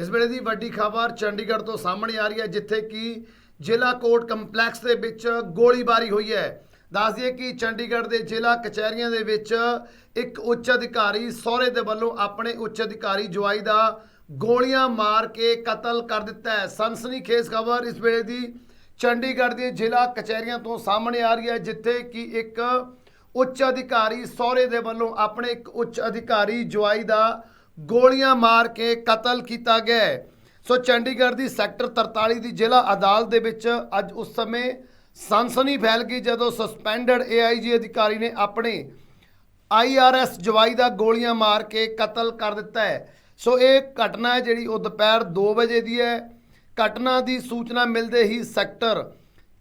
ਇਸ ਵੇਲੇ ਦੀ ਵੱਡੀ ਖਬਰ ਚੰਡੀਗੜ੍ਹ ਤੋਂ ਸਾਹਮਣੇ ਆ ਰਹੀ ਹੈ, ਜਿੱਥੇ ਕਿ ਜ਼ਿਲ੍ਹਾ ਕੋਰਟ ਕੰਪਲੈਕਸ ਦੇ ਵਿੱਚ ਗੋਲੀਬਾਰੀ ਹੋਈ ਹੈ। ਦੱਸ ਦਈਏ ਕਿ ਚੰਡੀਗੜ੍ਹ ਦੇ ਜ਼ਿਲ੍ਹਾ ਕਚਹਿਰੀਆਂ ਦੇ ਵਿੱਚ ਇੱਕ ਉੱਚ ਅਧਿਕਾਰੀ ਸਹੁਰੇ ਦੇ ਵੱਲੋਂ ਆਪਣੇ ਉੱਚ ਅਧਿਕਾਰੀ ਜਵਾਈ ਦਾ ਗੋਲੀਆਂ ਮਾਰ ਕੇ ਕਤਲ ਕਰ ਦਿੱਤਾ ਹੈ। ਸਨਸਨੀਖੇਜ਼ ਖਬਰ ਇਸ ਵੇਲੇ ਦੀ ਚੰਡੀਗੜ੍ਹ ਦੇ ਜ਼ਿਲ੍ਹਾ ਕਚਹਿਰੀਆਂ ਤੋਂ ਸਾਹਮਣੇ ਆ ਰਹੀ ਹੈ, ਜਿੱਥੇ ਕਿ ਇੱਕ ਉੱਚ ਅਧਿਕਾਰੀ ਸਹੁਰੇ ਦੇ ਵੱਲੋਂ ਆਪਣੇ ਇੱਕ ਉੱਚ ਅਧਿਕਾਰੀ ਜਵਾਈ ਦਾ ਗੋਲੀਆਂ ਮਾਰ ਕੇ ਕਤਲ ਕੀਤਾ ਗਿਆ ਹੈ। ਸੋ ਚੰਡੀਗੜ੍ਹ ਦੀ ਸੈਕਟਰ 43 ਦੀ ਜ਼ਿਲ੍ਹਾ ਅਦਾਲਤ ਦੇ ਵਿੱਚ ਅੱਜ ਉਸ ਸਮੇਂ ਸਨਸਨੀ ਫੈਲ ਗਈ ਜਦੋਂ ਸਸਪੈਂਡਡ ਏਆਈਜੀ ਅਧਿਕਾਰੀ ਨੇ ਆਪਣੇ ਆਈਆਰਐਸ ਜਵਾਈ ਦਾ ਗੋਲੀਆਂ ਮਾਰ ਕੇ ਕਤਲ ਕਰ ਦਿੱਤਾ ਹੈ। ਸੋ ਇਹ ਘਟਨਾ ਹੈ ਜਿਹੜੀ ਉਹ ਦੁਪਹਿਰ 2 ਵਜੇ ਦੀ ਹੈ। ਘਟਨਾ ਦੀ ਸੂਚਨਾ ਮਿਲਦੇ ਹੀ ਸੈਕਟਰ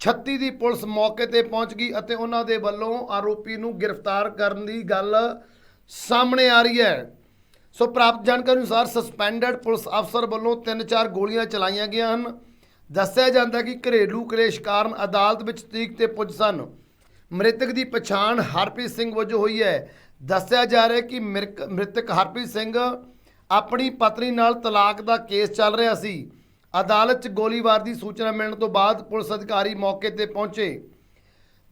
36 ਦੀ ਪੁਲਿਸ ਮੌਕੇ ਤੇ ਪਹੁੰਚ ਗਈ ਅਤੇ ਉਹਨਾਂ ਦੇ ਵੱਲੋਂ ਆਰੋਪੀ ਨੂੰ ਗ੍ਰਿਫਤਾਰ ਕਰਨ ਦੀ ਗੱਲ ਸਾਹਮਣੇ ਆ ਰਹੀ ਹੈ। ਸੋ ਪ੍ਰਾਪਤ ਜਾਣਕਾਰੀ ਅਨੁਸਾਰ ਸਸਪੈਂਡਡ ਪੁਲਿਸ ਅਫਸਰ ਵੱਲੋਂ ਤਿੰਨ ਚਾਰ ਗੋਲੀਆਂ ਚਲਾਈਆਂ ਗਈਆਂ ਹਨ। ਦੱਸਿਆ ਜਾਂਦਾ ਕਿ ਘਰੇਲੂ ਕਲੇਸ਼ ਕਾਰਨ ਅਦਾਲਤ ਵਿੱਚ ਤਰੀਕ ਤੇ ਪੁੱਜ ਸਨ। ਮ੍ਰਿਤਕ ਦੀ ਪਛਾਣ ਹਰਪ੍ਰੀਤ ਸਿੰਘ ਵਜੋਂ ਹੋਈ ਹੈ। ਦੱਸਿਆ ਜਾ ਰਿਹਾ ਕਿ ਮ੍ਰਿਕ- ਮ੍ਰਿਤਕ ਹਰਪ੍ਰੀਤ ਸਿੰਘ ਆਪਣੀ ਪਤਨੀ ਨਾਲ ਤਲਾਕ ਦਾ ਕੇਸ ਚੱਲ ਰਿਹਾ ਸੀ। ਅਦਾਲਤ 'ਚ ਗੋਲੀਬਾਰ ਦੀ ਸੂਚਨਾ ਮਿਲਣ ਤੋਂ ਬਾਅਦ ਪੁਲਿਸ ਅਧਿਕਾਰੀ ਮੌਕੇ ਤੇ ਪਹੁੰਚੇ।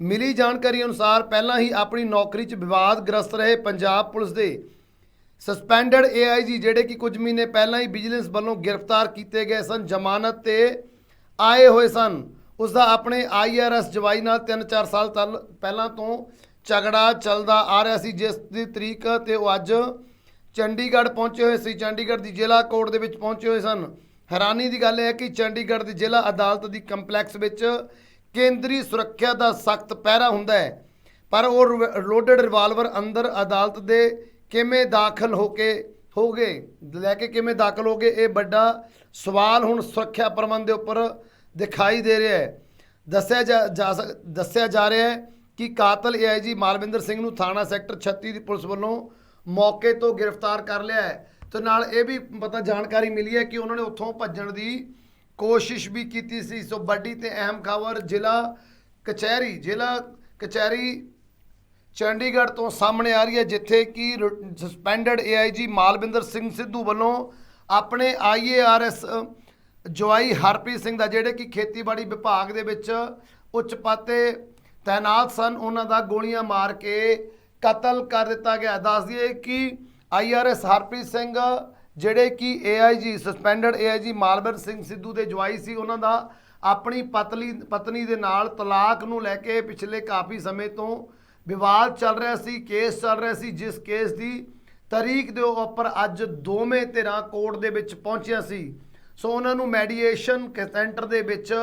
ਮਿਲੀ ਜਾਣਕਾਰੀ ਅਨੁਸਾਰ ਪਹਿਲਾਂ ਹੀ ਆਪਣੀ ਨੌਕਰੀ 'ਚ ਵਿਵਾਦਗ੍ਰਸਤ ਰਹੇ ਪੰਜਾਬ ਪੁਲਿਸ ਦੇ ਸਸਪੈਂਡਡ ਏਆਈਜੀ ਜਿਹੜੇ ਕਿ ਕੁਝ ਮਹੀਨੇ ਪਹਿਲਾਂ ਹੀ ਵਿਜੀਲੈਂਸ ਵੱਲੋਂ ਗ੍ਰਿਫਤਾਰ ਕੀਤੇ ਗਏ ਸਨ, ਜ਼ਮਾਨਤ ਤੇ ਆਏ ਹੋਏ ਸਨ। ਉਸ ਦਾ ਆਪਣੇ ਆਈਆਰਐਸ ਜਵਾਈ ਨਾਲ 3-4 ਸਾਲ ਤਲ ਪਹਿਲਾਂ ਤੋਂ ਝਗੜਾ ਚੱਲਦਾ ਆ ਰਿਹਾ ਸੀ, ਜਿਸ ਦੀ ਤਰੀਕ ਤੇ ਉਹ ਅੱਜ ਚੰਡੀਗੜ੍ਹ ਪਹੁੰਚੇ ਹੋਏ ਸੀ। ਚੰਡੀਗੜ੍ਹ ਦੀ ਜ਼ਿਲ੍ਹਾ ਕੋਰਟ ਦੇ ਵਿੱਚ ਪਹੁੰਚੇ ਹੋਏ ਸਨ। ਹੈਰਾਨੀ ਦੀ ਗੱਲ ਇਹ ਹੈ ਕਿ ਚੰਡੀਗੜ੍ਹ ਦੀ ਜ਼ਿਲ੍ਹਾ ਅਦਾਲਤ ਦੀ ਕੰਪਲੈਕਸ ਵਿੱਚ ਕੇਂਦਰੀ ਸੁਰੱਖਿਆ ਦਾ ਸਖਤ ਪਹਿਰਾ ਹੁੰਦਾ ਹੈ। ਪਰ ਉਹ ਲੋਡਡ ਰਿਵਾਲਵਰ ਅੰਦਰ ਅਦਾਲਤ ਦੇ ਕਿਵੇਂ ਦਾਖਲ ਹੋ ਕੇ ਹੋ ਗਏ ਲੈ ਕੇ ਕਿਵੇਂ ਦਾਖਲ ਹੋ ਗਏ ਇਹ ਵੱਡਾ ਸਵਾਲ ਹੁਣ ਸੁਰੱਖਿਆ ਪ੍ਰਬੰਧ ਦੇ ਉੱਪਰ ਦਿਖਾਈ ਦੇ ਰਿਹਾ ਹੈ। ਦੱਸਿਆ ਜਾ ਜਾ ਸਕ- ਦੱਸਿਆ ਜਾ ਰਿਹਾ ਹੈ ਕਿ ਕਾਤਲ ਏਆਈਜੀ ਮਾਲਵਿੰਦਰ ਸਿੰਘ ਨੂੰ ਥਾਣਾ ਸੈਕਟਰ 36 ਦੀ ਪੁਲਿਸ ਵੱਲੋਂ ਮੌਕੇ ਤੋਂ ਗ੍ਰਿਫਤਾਰ ਕਰ ਲਿਆ ਹੈ। ਤੇ ਨਾਲ ਇਹ ਵੀ ਪਤਾ ਜਾਣਕਾਰੀ ਮਿਲੀ ਹੈ ਕਿ ਉਹਨਾਂ ਨੇ ਉੱਥੋਂ ਭੱਜਣ ਦੀ ਕੋਸ਼ਿਸ਼ ਵੀ ਕੀਤੀ ਸੀ। ਸੋ ਵੱਡੀ ਤੇ ਅਹਿਮ ਖਬਰ ਜ਼ਿਲ੍ਹਾ ਕਚਹਿਰੀ ਜ਼ਿਲ੍ਹਾ ਕਚਹਿਰੀ ਚੰਡੀਗੜ੍ਹ ਤੋਂ ਸਾਹਮਣੇ ਆ ਰਹੀ ਹੈ, ਜਿੱਥੇ ਕਿ ਸਸਪੈਂਡਡ ਏਆਈਜੀ ਮਾਲਵਿੰਦਰ ਸਿੰਘ ਸਿੱਧੂ ਵੱਲੋਂ ਆਪਣੇ ਆਈਏਆਰਐਸ ਜਵਾਈ ਹਰਪ੍ਰੀਤ ਸਿੰਘ ਦਾ, ਜਿਹੜੇ ਕਿ ਖੇਤੀਬਾੜੀ ਵਿਭਾਗ ਦੇ ਵਿੱਚ ਉੱਚ ਪਦ ਤੇ ਤੈਨਾਤ ਸਨ, ਉਹਨਾਂ ਦਾ ਗੋਲੀਆਂ ਮਾਰ ਕੇ ਕਤਲ ਕਰ ਦਿੱਤਾ ਗਿਆ। ਦੱਸ ਦਈਏ ਕਿ ਆਈਆਰਐਸ ਹਰਪ੍ਰੀਤ ਸਿੰਘ, ਜਿਹੜੇ ਕਿ AIG suspended AIG Malvinder Singh Sidhu ਦੇ ਜਵਾਈ ਸੀ, ਉਹਨਾਂ ਦਾ ਆਪਣੀ ਪਤਲੀ, ਪਤਨੀ ਦੇ ਨਾਲ ਤਲਾਕ ਨੂੰ ਲੈ ਕੇ ਪਿਛਲੇ ਕਾਫੀ ਸਮੇਂ ਤੋਂ ਵਿਵਾਦ ਚੱਲ ਰਿਹਾ ਸੀ, ਕੇਸ ਚੱਲ ਰਿਹਾ ਸੀ, ਜਿਸ ਕੇਸ ਦੀ ਤਰੀਕ ਦੇ ਉੱਪਰ ਅੱਜ ਦੋਵੇਂ ਧਿਰਾਂ ਕੋਰਟ ਦੇ ਵਿੱਚ ਪਹੁੰਚੀਆਂ ਸੀ। ਸੋ ਉਹਨਾਂ ਨੂੰ ਮੈਡੀਏਸ਼ਨ ਸੈਂਟਰ ਦੇ ਵਿੱਚ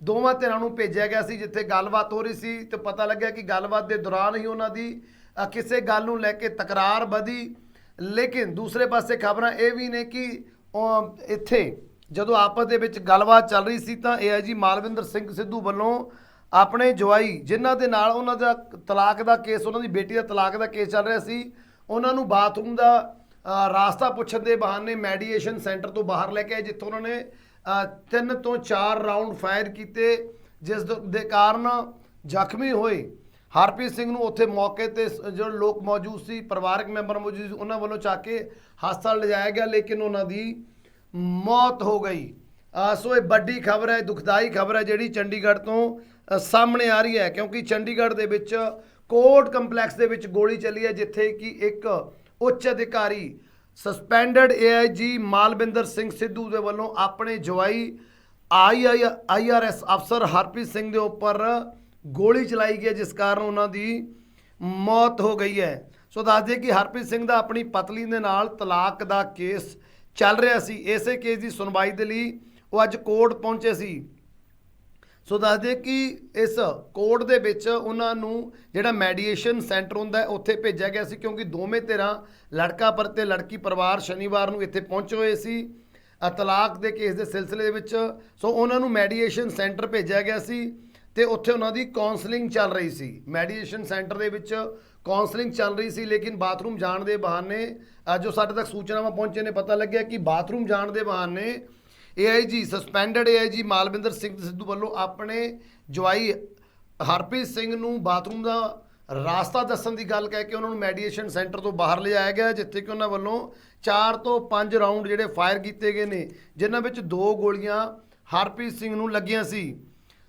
ਦੋਵਾਂ ਧਿਰਾਂ ਨੂੰ ਭੇਜਿਆ ਗਿਆ ਸੀ, ਜਿੱਥੇ ਗੱਲਬਾਤ ਹੋ ਰਹੀ ਸੀ ਤੇ ਪਤਾ ਲੱਗਿਆ ਕਿ ਗੱਲਬਾਤ ਦੇ ਦੌਰਾਨ ਹੀ ਉਹਨਾਂ ਦੀ ਕਿਸੇ ਗੱਲ ਨੂੰ ਲੈ ਕੇ ਤਕਰਾਰ ਵਧੀ। ਲੇਕਿਨ ਦੂਸਰੇ ਪਾਸੇ ਖਬਰਾਂ ਇਹ ਵੀ ਨੇ ਕਿ ਇੱਥੇ ਜਦੋਂ ਆਪਸ ਦੇ ਵਿੱਚ ਗੱਲਬਾਤ ਚੱਲ ਰਹੀ ਸੀ ਤਾਂ ਏਆਈਜੀ ਮਾਲਵਿੰਦਰ ਸਿੰਘ ਸਿੱਧੂ ਵੱਲੋਂ ਆਪਣੇ ਜਵਾਈ ਜਿਨ੍ਹਾਂ ਦੇ ਨਾਲ ਉਹਨਾਂ ਦਾ ਤਲਾਕ ਦਾ ਕੇਸ ਉਹਨਾਂ ਦੀ ਬੇਟੀ ਦਾ ਤਲਾਕ ਦਾ ਕੇਸ ਚੱਲ ਰਿਹਾ ਸੀ ਉਹਨਾਂ ਨੂੰ ਬਾਥਰੂਮ ਦਾ ਅ, ਰਾਸਤਾ ਪੁੱਛਣ ਦੇ ਬਹਾਨੇ ਮੈਡੀਏਸ਼ਨ ਸੈਂਟਰ ਤੋਂ ਬਾਹਰ ਲੈ ਕੇ ਆਏ ਜਿੱਥੋਂ ਉਹਨਾਂ ਨੇ ਤਿੰਨ ਤੋਂ ਚਾਰ ਰਾਉਂਡ ਫਾਇਰ ਕੀਤੇ ਜਿਸ ਦ- ਦੇ ਕਾਰਨ ਜ਼ਖਮੀ ਹੋਏ। ਹਰਪ੍ਰੀਤ ਸਿੰਘ ਨੂੰ ਉੱਥੇ ਮੌਕੇ ਤੇ ਸ- ਜੋ ਲੋਕ ਮੌਜੂਦ ਸੀ ਪਰਿਵਾਰਕ ਮੈਂਬਰ ਮੌਜੂਦ ਸੀ ਉਹਨਾਂ ਵੱਲੋਂ ਚੱਕ ਕੇ ਹਸਪਤਾਲ ਲਿਜਾਇਆ ਗਿਆ ਲੇਕਿਨ ਉਹਨਾਂ ਦੀ ਮੌਤ ਹੋ ਗਈ। ਸੋ ਇਹ ਵੱਡੀ ਖਬਰ ਹੈ ਦੁਖਦਾਈ ਖਬਰ ਹੈ ਜਿਹੜੀ ਚੰਡੀਗੜ੍ਹ ਤੋਂ ਸਾਹਮਣੇ ਆ ਰਹੀ ਹੈ ਕਿਉਂਕਿ ਚੰਡੀਗੜ੍ਹ ਦੇ ਵਿੱਚ ਕੋਰਟ ਕੰਪਲੈਕਸ ਦੇ ਵਿੱਚ ਗੋਲੀ ਚੱਲੀ ਹੈ ਜਿੱਥੇ ਕਿ ਇੱਕ ਉੱਚ ਅਧਿਕਾਰੀ ਸਸਪੈਂਡਡ ਏਆਈਜੀ ਮਾਲਵਿੰਦਰ ਸਿੰਘ ਸਿੱਧੂ ਦੇ ਵੱਲੋਂ ਆਪਣੇ ਜਵਾਈ ਆਈ ਆਈਆਰਐਸ ਅਫਸਰ ਹਰਪ੍ਰੀਤ ਸਿੰਘ ਦੇ ਉੱਪਰ ਗੋਲੀ ਚਲਾਈ ਗਈ ਹੈ, ਜਿਸ ਕਾਰਨ ਉਹਨਾਂ ਦੀ ਮੌਤ ਹੋ ਗਈ ਹੈ। ਸੋ ਦੱਸ ਦਈਏ ਕਿ ਹਰਪ੍ਰੀਤ ਸਿੰਘ ਦਾ ਆਪਣੀ ਪਤਨੀ ਦੇ ਨਾਲ ਤਲਾਕ ਦਾ ਕੇਸ ਚੱਲ ਰਿਹਾ ਸੀ। ਇਸੇ ਕੇਸ ਦੀ ਸੁਣਵਾਈ ਦੇ ਲਈ ਉਹ ਅੱਜ ਕੋਰਟ ਪਹੁੰਚੇ ਸੀ। ਸੋ ਦੱਸ ਦਈਏ ਕਿ ਇਸ ਕੋਰਟ ਦੇ ਵਿੱਚ ਉਹਨਾਂ ਨੂੰ ਜਿਹੜਾ ਮੈਡੀਏਸ਼ਨ ਸੈਂਟਰ ਹੁੰਦਾ ਉੱਥੇ ਭੇਜਿਆ ਗਿਆ ਸੀ ਕਿਉਂਕਿ ਦੋਵੇਂ ਧਿਰਾਂ ਲੜਕਾ ਪਰ ਤੇ ਲੜਕੀ ਪਰਿਵਾਰ ਸ਼ਨੀਵਾਰ ਨੂੰ ਇੱਥੇ ਪਹੁੰਚੇ ਹੋਏ ਸੀ ਤਲਾਕ ਦੇ ਕੇਸ ਦੇ ਸਿਲਸਿਲੇ ਵਿੱਚ। ਸੋ ਉਹਨਾਂ ਨੂੰ ਮੈਡੀਏਸ਼ਨ ਸੈਂਟਰ ਭੇਜਿਆ ਗਿਆ ਸੀ ਤੇ ਉੱਥੇ ਉਹਨਾਂ ਦੀ ਕਾਉਂਸਲਿੰਗ ਚੱਲ ਰਹੀ ਸੀ। ਮੈਡੀਏਸ਼ਨ ਸੈਂਟਰ ਦੇ ਵਿੱਚ ਕਾਉਂਸਲਿੰਗ ਚੱਲ ਰਹੀ ਸੀ ਲੇਕਿਨ ਬਾਥਰੂਮ ਜਾਣ ਦੇ ਬਹਾਨੇ ਅ, ਜੋ ਸਾਡੇ ਤੱਕ ਸੂਚਨਾਵਾਂ ਪਹੁੰਚੇ ਨੇ ਪਤਾ ਲੱਗਿਆ ਕਿ ਬਾਥਰੂਮ ਜਾਣ ਦੇ ਬਹਾਨੇ AIG suspended AIG Malvinder Singh Sidhu ਵੱਲੋਂ ਆਪਣੇ ਜਵਾਈ ਹਰਪ੍ਰੀਤ ਸਿੰਘ ਨੂੰ ਬਾਥਰੂਮ ਦਾ ਰਾਸਤਾ ਦੱਸਣ ਦੀ ਗੱਲ ਕਹਿ ਕੇ ਉਹਨਾਂ ਨੂੰ ਮੈਡੀਏਸ਼ਨ ਸੈਂਟਰ ਤੋਂ ਬਾਹਰ ਲਿਜਾਇਆ ਗਿਆ, ਜਿੱਥੇ ਕਿ ਉਹਨਾਂ ਵੱਲੋਂ 4 ਤੋਂ 5 ਰਾਉਂਡ ਜਿਹੜੇ ਫਾਇਰ ਕੀਤੇ ਗਏ ਨੇ, ਜਿਨ੍ਹਾਂ ਵਿੱਚ ਦੋ ਗੋਲੀਆਂ ਹਰਪ੍ਰੀਤ ਸਿੰਘ ਨੂੰ ਲੱਗੀਆਂ ਸੀ।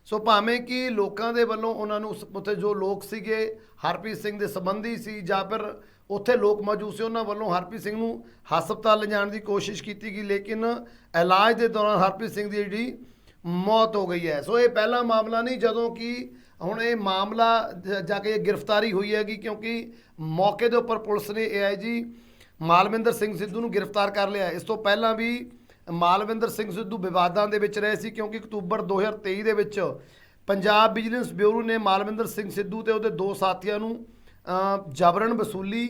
ਸੋ ਭਾਵੇਂ ਕਿ ਲੋਕਾਂ ਦੇ ਵੱਲੋਂ ਉਹਨਾਂ ਨੂੰ ਉਸ- ਉੱਥੇ ਜੋ ਲੋਕ ਸੀਗੇ, ਹਰਪ੍ਰੀਤ ਸਿੰਘ ਦੇ ਸੰਬੰਧੀ ਸੀ ਜਾਂ ਫਿਰ ਉੱਥੇ ਲੋਕ ਮੌਜੂਦ ਸੀ, ਉਹਨਾਂ ਵੱਲੋਂ ਹਰਪ੍ਰੀਤ ਸਿੰਘ ਨੂੰ ਹਸਪਤਾਲ ਲਿਜਾਣ ਦੀ ਕੋਸ਼ਿਸ਼ ਕੀਤੀ ਗਈ, ਲੇਕਿਨ ਇਲਾਜ ਦੇ ਦੌਰਾਨ ਹਰਪ੍ਰੀਤ ਸਿੰਘ ਦੀ ਜਿਹੜੀ ਮੌਤ ਹੋ ਗਈ ਹੈ। ਸੋ ਇਹ ਪਹਿਲਾ ਮਾਮਲਾ ਨਹੀਂ, ਜਦੋਂ ਕਿ ਹੁਣ ਇਹ ਮਾਮਲਾ ਜਾ ਕੇ ਗ੍ਰਿਫਤਾਰੀ ਹੋਈ ਹੈਗੀ, ਕਿਉਂਕਿ ਮੌਕੇ ਦੇ ਉੱਪਰ ਪੁਲਿਸ ਨੇ ਏਆਈਜੀ ਮਾਲਵਿੰਦਰ ਸਿੰਘ ਸਿੱਧੂ ਨੂੰ ਗ੍ਰਿਫਤਾਰ ਕਰ ਲਿਆ ਇਸ ਤੋਂ ਪਹਿਲਾਂ ਵੀ ਮਾਲਵਿੰਦਰ ਸਿੰਘ ਸਿੱਧੂ ਵਿਵਾਦਾਂ ਦੇ ਵਿੱਚ ਰਹੇ ਸੀ, ਕਿਉਂਕਿ ਅਕਤੂਬਰ 2023 ਦੇ ਵਿੱਚ ਪੰਜਾਬ ਵਿਜੀਲੈਂਸ ਬਿਊਰੋ ਨੇ ਮਾਲਵਿੰਦਰ ਸਿੰਘ ਸਿੱਧੂ ਤੇ ਉਹਦੇ ਦੋ ਸਾਥੀਆਂ ਨੂੰ ਜਬਰਨ ਵਸੂਲੀ,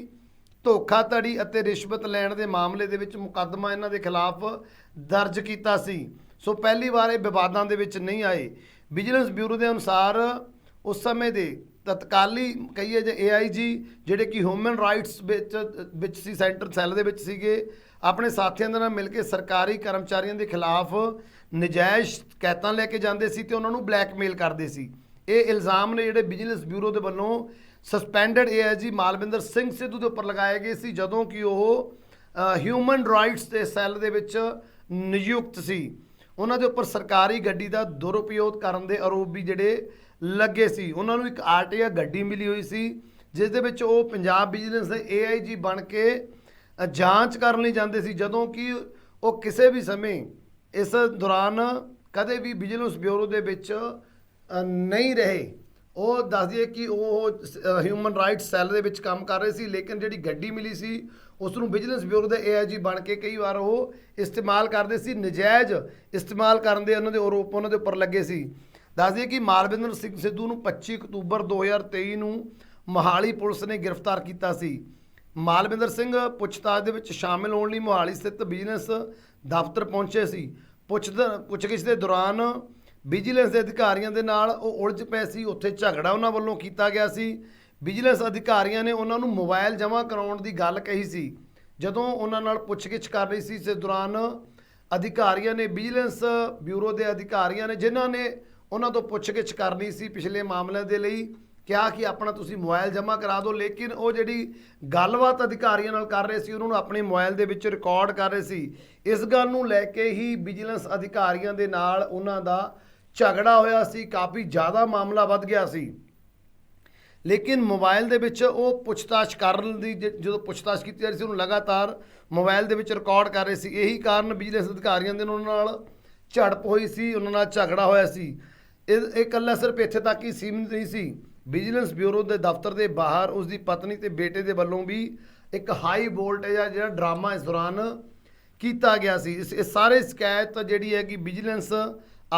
ਧੋਖਾਧੜੀ ਅਤੇ ਰਿਸ਼ਵਤ ਲੈਣ ਦੇ ਮਾਮਲੇ ਦੇ ਵਿੱਚ ਮੁਕੱਦਮਾ ਇਹਨਾਂ ਦੇ ਖਿਲਾਫ ਦਰਜ ਕੀਤਾ ਸੀ। ਸੋ ਪਹਿਲੀ ਵਾਰ ਇਹ ਵਿਵਾਦਾਂ ਦੇ ਵਿੱਚ ਨਹੀਂ ਆਏ। ਵਿਜੀਲੈਂਸ ਬਿਊਰੋ ਦੇ ਅਨੁਸਾਰ ਉਸ ਸਮੇਂ ਦੇ ਤਤਕਾਲੀ ਕਹੀਏ ਜੇ ਏਆਈਜੀ ਜਿਹੜੇ ਕਿ ਹਿਊਮਨ ਰਾਈਟਸ ਵਿੱਚ ਵਿੱਚ ਸੀ, ਸੈਂਟਰ ਸੈੱਲ ਦੇ ਵਿੱਚ ਸੀਗੇ, ਆਪਣੇ ਸਾਥੀਆਂ ਦੇ ਨਾਲ ਮਿਲ ਕੇ ਸਰਕਾਰੀ ਕਰਮਚਾਰੀਆਂ ਦੇ ਖਿਲਾਫ ਨਜਾਇਜ਼ ਸ਼ਿਕਾਇਤਾਂ ਲੈ ਕੇ ਜਾਂਦੇ ਸੀ ਤੇ ਉਹਨਾਂ ਨੂੰ ਬਲੈਕਮੇਲ ਕਰਦੇ ਸੀ। ਇਹ ਇਲਜ਼ਾਮ ਨੇ ਜਿਹੜੇ ਵਿਜੀਲੈਂਸ ਬਿਊਰੋ ਦੇ ਵੱਲੋਂ ਸਸਪੈਂਡਡ ਏਆਈਜੀ ਮਾਲਵਿੰਦਰ ਸਿੰਘ ਸਿੱਧੂ ਦੇ ਉੱਪਰ ਲਗਾਏ ਗਏ ਸੀ, ਜਦੋਂ ਕਿ ਉਹ ਹਿਊਮਨ ਰਾਈਟਸ ਦੇ ਸੈੱਲ ਦੇ ਵਿੱਚ ਨਿਯੁਕਤ ਸੀ। ਉਹਨਾਂ ਦੇ ਉੱਪਰ ਸਰਕਾਰੀ ਗੱਡੀ ਦਾ ਦੁਰਉਪਯੋਗ ਕਰਨ ਦੇ ਆਰੋਪ ਵੀ ਜਿਹੜੇ ਲੱਗੇ ਸੀ। ਉਹਨਾਂ ਨੂੰ ਇੱਕ ਆਰਟੀਆ ਗੱਡੀ ਮਿਲੀ ਹੋਈ ਸੀ, ਜਿਸ ਦੇ ਵਿੱਚ ਉਹ ਪੰਜਾਬ ਵਿਜੀਲੈਂਸ ਦੇ ਏਆਈਜੀ ਬਣ ਕੇ ਜਾਂਚ ਕਰਨ ਲਈ ਜਾਂਦੇ ਸੀ, ਜਦੋਂ ਕਿ ਉਹ ਕਿਸੇ ਵੀ ਸਮੇਂ ਇਸ ਦੌਰਾਨ ਕਦੇ ਵੀ ਵਿਜੀਲੈਂਸ ਬਿਊਰੋ ਦੇ ਵਿੱਚ ਨਹੀਂ ਰਹੇ। ਉਹ ਦੱਸ ਦਈਏ ਕਿ ਉਹ ਹਿਊਮਨ ਰਾਈਟਸ ਸੈੱਲ ਦੇ ਵਿੱਚ ਕੰਮ ਕਰ ਰਹੇ ਸੀ, ਲੇਕਿਨ ਜਿਹੜੀ ਗੱਡੀ ਮਿਲੀ ਸੀ ਉਸ ਨੂੰ ਵਿਜੀਲੈਂਸ ਬਿਊਰੋ ਦੇ ਏਆਈਜੀ ਬਣ ਕੇ ਕਈ ਵਾਰ ਉਹ ਇਸਤੇਮਾਲ ਕਰਦੇ ਸੀ, ਨਜਾਇਜ਼ ਇਸਤੇਮਾਲ ਕਰਨ ਦੇ ਉਹਨਾਂ ਦੇ ਆਰੋਪ ਉਹਨਾਂ ਦੇ ਉੱਪਰ ਲੱਗੇ ਸੀ। ਦੱਸ ਦਈਏ ਕਿ ਮਾਲਵਿੰਦਰ ਸਿੰਘ ਸਿੱਧੂ ਨੂੰ 25 ਅਕਤੂਬਰ 2023 ਨੂੰ ਮੋਹਾਲੀ ਪੁਲਿਸ ਨੇ ਗ੍ਰਿਫਤਾਰ ਕੀਤਾ ਸੀ। ਮਾਲਵਿੰਦਰ ਸਿੰਘ ਪੁੱਛਤਾਛ ਦੇ ਵਿੱਚ ਸ਼ਾਮਿਲ ਹੋਣ ਲਈ ਮੋਹਾਲੀ ਸਥਿਤ ਬਿਜ਼ਨਸ ਦਫ਼ਤਰ ਪਹੁੰਚੇ ਸੀ। ਪੁੱਛਦ ਪੁੱਛਗਿੱਛ ਦੇ ਦੌਰਾਨ ਵਿਜੀਲੈਂਸ ਦੇ ਅਧਿਕਾਰੀਆਂ ਦੇ ਨਾਲ ਉਹ ਉਲਝ ਪਏ ਸੀ, ਉੱਥੇ ਝਗੜਾ ਉਹਨਾਂ ਵੱਲੋਂ ਕੀਤਾ ਗਿਆ ਸੀ। ਵਿਜੀਲੈਂਸ ਅਧਿਕਾਰੀਆਂ ਨੇ ਉਹਨਾਂ ਨੂੰ ਮੋਬਾਈਲ ਜਮ੍ਹਾਂ ਕਰਾਉਣ ਦੀ ਗੱਲ ਕਹੀ ਸੀ। ਜਦੋਂ ਉਹਨਾਂ ਨਾਲ ਪੁੱਛਗਿੱਛ ਕਰ ਰਹੀ ਸੀ, ਇਸ ਦੌਰਾਨ ਅਧਿਕਾਰੀਆਂ ਨੇ ਵਿਜੀਲੈਂਸ ਬਿਊਰੋ ਦੇ ਅਧਿਕਾਰੀਆਂ ਨੇ, ਜਿਨ੍ਹਾਂ ਨੇ ਉਹਨਾਂ ਤੋਂ ਪੁੱਛਗਿੱਛ ਕਰਨੀ ਸੀ ਪਿਛਲੇ ਮਾਮਲਿਆਂ ਦੇ ਲਈ, ਕਿਹਾ ਕਿ ਆਪਣਾ ਤੁਸੀਂ ਮੋਬਾਈਲ ਜਮ੍ਹਾਂ ਕਰਾ ਦਿਓ। ਲੇਕਿਨ ਉਹ ਜਿਹੜੀ ਗੱਲਬਾਤ ਅਧਿਕਾਰੀਆਂ ਨਾਲ ਕਰ ਰਹੇ ਸੀ, ਉਹਨਾਂ ਨੂੰ ਆਪਣੇ ਮੋਬਾਈਲ ਦੇ ਵਿੱਚ ਰਿਕਾਰਡ ਕਰ ਰਹੇ ਸੀ। ਇਸ ਗੱਲ ਨੂੰ ਲੈ ਕੇ ਹੀ ਵਿਜੀਲੈਂਸ ਅਧਿਕਾਰੀਆਂ ਦੇ ਨਾਲ ਉਹਨਾਂ ਦਾ ਝਗੜਾ ਹੋਇਆ ਸੀ, ਕਾਫੀ ਜ਼ਿਆਦਾ ਮਾਮਲਾ ਵੱਧ ਗਿਆ ਸੀ। ਲੇਕਿਨ ਮੋਬਾਈਲ ਦੇ ਵਿੱਚ ਉਹ ਪੁੱਛਤਾਛ ਕਰਨ ਦੀ ਜਦੋਂ ਪੁੱਛਤਾਛ ਕੀਤੀ ਜਾ ਰਹੀ ਸੀ, ਉਹਨੂੰ ਲਗਾਤਾਰ ਮੋਬਾਈਲ ਦੇ ਵਿੱਚ ਰਿਕਾਰਡ ਕਰ ਰਹੇ ਸੀ। ਇਹੀ ਕਾਰਨ ਵਿਜੀਲੈਂਸ ਅਧਿਕਾਰੀਆਂ ਦੇ ਉਹਨਾਂ ਨਾਲ ਝੜਪ ਹੋਈ ਸੀ, ਉਹਨਾਂ ਨਾਲ ਝਗੜਾ ਹੋਇਆ ਸੀ। ਇਹ ਇਹ ਇਕੱਲਾ ਸਿਰਫ ਇੱਥੇ ਤੱਕ ਹੀ ਸੀਮਿਤ ਨਹੀਂ ਸੀ। ਵਿਜੀਲੈਂਸ ਬਿਊਰੋ ਦੇ ਦਫ਼ਤਰ ਦੇ ਬਾਹਰ ਉਸ ਦੀ ਪਤਨੀ ਤੇ ਬੇਟੇ ਦੇ ਵੱਲੋਂ ਵੀ ਇੱਕ ਹਾਈ ਵੋਲਟੇਜ ਆ ਜਿਹੜਾ ਡਰਾਮਾ ਇਸ ਦੌਰਾਨ ਕੀਤਾ ਗਿਆ ਸੀ। ਇਸ ਸਾਰੇ ਸ਼ਿਕਾਇਤ ਜਿਹੜੀ ਹੈ ਕਿ ਵਿਜੀਲੈਂਸ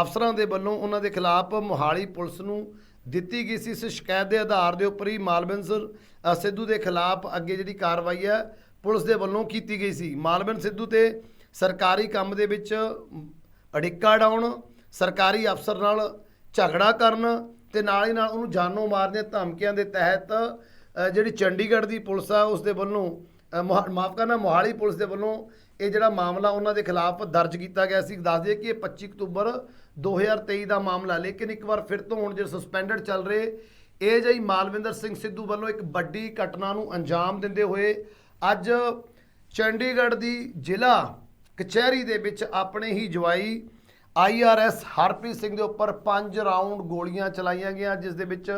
ਅਫਸਰਾਂ ਦੇ ਵੱਲੋਂ ਉਹਨਾਂ ਦੇ ਖਿਲਾਫ ਮੋਹਾਲੀ ਪੁਲਿਸ ਨੂੰ ਦਿੱਤੀ ਗਈ ਸੀ ਇਸ ਸ਼ਿਕਾਇਤ ਦੇ ਆਧਾਰ ਦੇ ਉੱਪਰ ਹੀ ਮਾਲਵਿੰਦਰ ਸਿੱਧੂ ਦੇ ਖਿਲਾਫ ਅੱਗੇ ਜਿਹੜੀ ਕਾਰਵਾਈ ਹੈ ਪੁਲਿਸ ਦੇ ਵੱਲੋਂ ਕੀਤੀ ਗਈ ਸੀ। ਮਾਲਵਿੰਦਰ ਸਿੱਧੂ ਤੇ ਸਰਕਾਰੀ ਕੰਮ ਦੇ ਵਿੱਚ ਅੜਿੱਕਾ ਡਾਉਣ ਸਰਕਾਰੀ ਅਫਸਰ ਨਾਲ ਝਗੜਾ ਕਰਨ ਤੇ ਨਾਲ ਹੀ ਨਾਲ ਉਹਨੂੰ ਜਾਨੋਂ ਮਾਰਨ ਦੀਆਂ ਧਮਕੀਆਂ ਦੇ ਤਹਿਤ ਜਿਹੜੀ ਚੰਡੀਗੜ੍ਹ ਦੀ ਪੁਲਿਸ ਆ ਉਸ ਦੇ ਵੱਲੋਂ ਅ, ਮਾਫ਼ ਕਰਨਾ ਮੋਹਾਲੀ ਪੁਲਿਸ ਦੇ ਵੱਲੋਂ ਇਹ ਜਿਹੜਾ ਮਾਮਲਾ ਉਹਨਾਂ ਦੇ ਖਿਲਾਫ ਦਰਜ ਕੀਤਾ ਗਿਆ ਸੀ, ਦੱਸ ਦਈਏ ਕਿ ਇਹ 25 ਅਕਤੂਬਰ 2023 ਦਾ ਮਾਮਲਾ ਲੇਕਿਨ ਇੱਕ ਵਾਰ ਫਿਰ ਤੋਂ ਹੁਣ ਜੇ ਸਸਪੈਂਡਡ ਚੱਲ ਰਹੇ, ਇਹ ਜਿਹੀ ਮਾਲਵਿੰਦਰ ਸਿੰਘ ਸਿੱਧੂ ਵੱਲੋਂ ਇੱਕ ਵੱਡੀ ਘਟਨਾ ਨੂੰ ਅੰਜਾਮ ਦਿੰਦੇ ਹੋਏ ਅੱਜ ਚੰਡੀਗੜ੍ਹ ਦੀ ਜ਼ਿਲ੍ਹਾ ਕਚਹਿਰੀ ਦੇ ਵਿੱਚ ਆਪਣੇ ਹੀ ਜਵਾਈ ਆਈਆਰਐਸ ਹਰਪ੍ਰੀਤ ਸਿੰਘ ਦੇ ਉੱਪਰ 5 ਰਾਉਂਡ ਗੋਲੀਆਂ ਚਲਾਈਆਂ ਗਈਆਂ, ਜਿਸ ਦੇ ਵਿੱਚ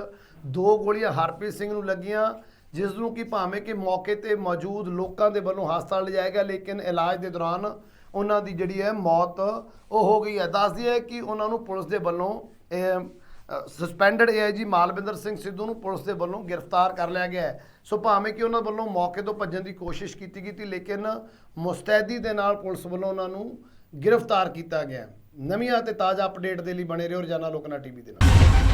ਦੋ ਗੋਲੀਆਂ ਹਰਪ੍ਰੀਤ ਸਿੰਘ ਨੂੰ ਲੱਗੀਆਂ। ਜਿਸ ਨੂੰ ਕਿ ਭਾਵੇਂ ਕਿ ਮੌਕੇ ਤੇ ਮੌਜੂਦ ਲੋਕਾਂ ਦੇ ਵੱਲੋਂ ਹਸਪਤਾਲ ਲਿਜਾਇਆ ਗਿਆ, ਲੇਕਿਨ ਇਲਾਜ ਦੇ ਦੌਰਾਨ ਉਹਨਾਂ ਦੀ ਜਿਹੜੀ ਹੈ ਮੌਤ ਉਹ ਹੋ ਗਈ ਹੈ। ਦੱਸਦੀ ਹੈ ਕਿ ਉਹਨਾਂ ਨੂੰ ਪੁਲਿਸ ਦੇ ਵੱਲੋਂ ਸਸਪੈਂਡਡ ਏਆਈਜੀ ਮਾਲਵਿੰਦਰ ਸਿੰਘ ਸਿੱਧੂ ਨੂੰ ਪੁਲਿਸ ਦੇ ਵੱਲੋਂ ਗ੍ਰਿਫਤਾਰ ਕਰ ਲਿਆ ਗਿਆ ਹੈ। ਸੋ ਭਾਵੇਂ ਕਿ ਉਹਨਾਂ ਵੱਲੋਂ ਮੌਕੇ ਤੋਂ ਭੱਜਣ ਦੀ ਕੋਸ਼ਿਸ਼ ਕੀਤੀ ਗਈ ਸੀ, ਲੇਕਿਨ ਮੁਸਤੈਦੀ ਦੇ ਨਾਲ ਪੁਲਿਸ ਵੱਲੋਂ ਉਹਨਾਂ ਨੂੰ ਗ੍ਰਿਫਤਾਰ ਕੀਤਾ ਗਿਆ ਨਵੀਆਂ ਤੇ ਤਾਜ਼ਾ ਅਪਡੇਟ ਦੇ ਲਈ ਬਣੇ ਰਹੋ ਰੋਜ਼ਾਨਾ ਲੋਕਨਾ ਟੀਵੀ ਦੇ ਨਾਲ।